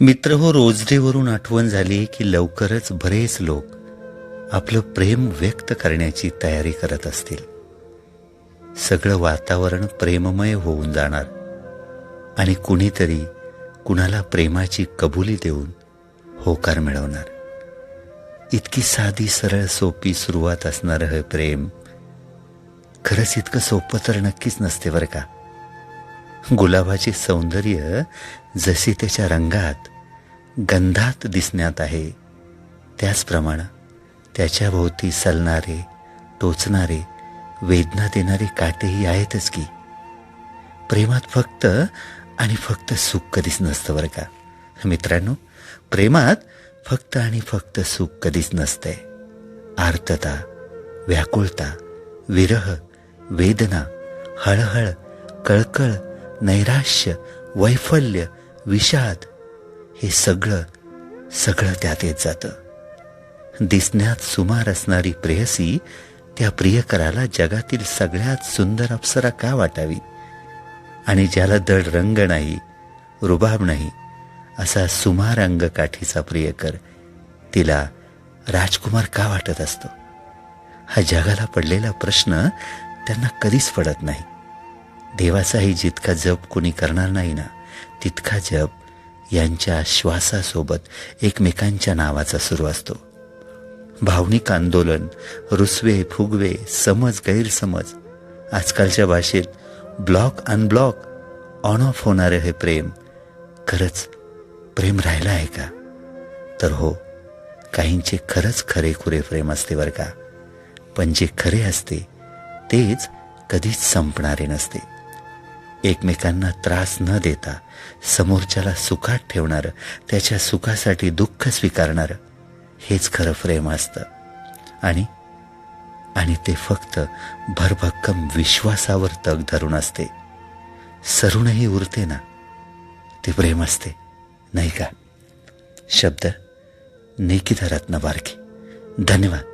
मित्र हो रोजडेवरून आठवण झाली की लवकरच बरेच लोक आपलं प्रेम व्यक्त करण्याची तयारी करत असतील. सगळं वातावरण प्रेममय होऊन जाणार आणि कुणीतरी कुणाला प्रेमाची कबुली देऊन होकार मिळवणार. इतकी साधी सरळ सोपी सुरुवात असणारं हे प्रेम. खरंच इतकं सोपं तर नक्कीच नसते बरं का? गुलाबाचे सौंदर्य जसे त्याच्या रंगात गंधात दिसण्यात आहे. त्याचप्रमाणे त्याच्या भोवती सलणारे टोचणारे वेदना देणारे काटेही आहेतच की. प्रेमात फक्त आणि फक्त सुख कधीच नसतं बरं का. मित्रांनो प्रेमात फक्त आणि फक्त सुख कधीच नसतंय. आर्तता व्याकुळता विरह वेदना हळहळ कळकळ नैराश्य वैफल्य विषाद हे सगळं सगळं त्यात येत जातं. दिसण्यात सुमार असणारी प्रेयसी त्या प्रियकराला जगातील सगळ्यात सुंदर अप्सरा का वाटावी? आणि ज्याला दड रंग नाही रुबाब नाही असा सुमार अंगकाठीचा प्रियकर तिला राजकुमार का वाटत असतो? हा जगाला पडलेला प्रश्न त्यांना कधीच पडत नाही. देवाचाही जितका जप कोणी करणार नाही ना तितका जप यांच्या श्वासासोबत एकमेकांच्या नावाचा सुरू असतो. भावनिक आंदोलन रुसवे फुगवे समज गैरसमज आजकालच्या भाषेत ब्लॉक अनब्लॉक ऑन ऑफ होणारे हे प्रेम. खरंच प्रेम राहिलं आहे का? तर हो काहींचे खरंच खरे खुरे प्रेम असते बरं का. पण जे खरे असते तेच कधीच संपणारे नसते. एकमेकांना त्रास न देता समोरच्याला सुखात ठेवणारं त्याच्या सुखासाठी दुःख स्वीकारणारं हेच खरं प्रेम असतं. आणि आणि ते फक्त भरभक्कम विश्वासावर तग धरून असते. सरूनही उरते ना ते प्रेम असते नाही का? शब्द निकिता रत्न बारके. धन्यवाद.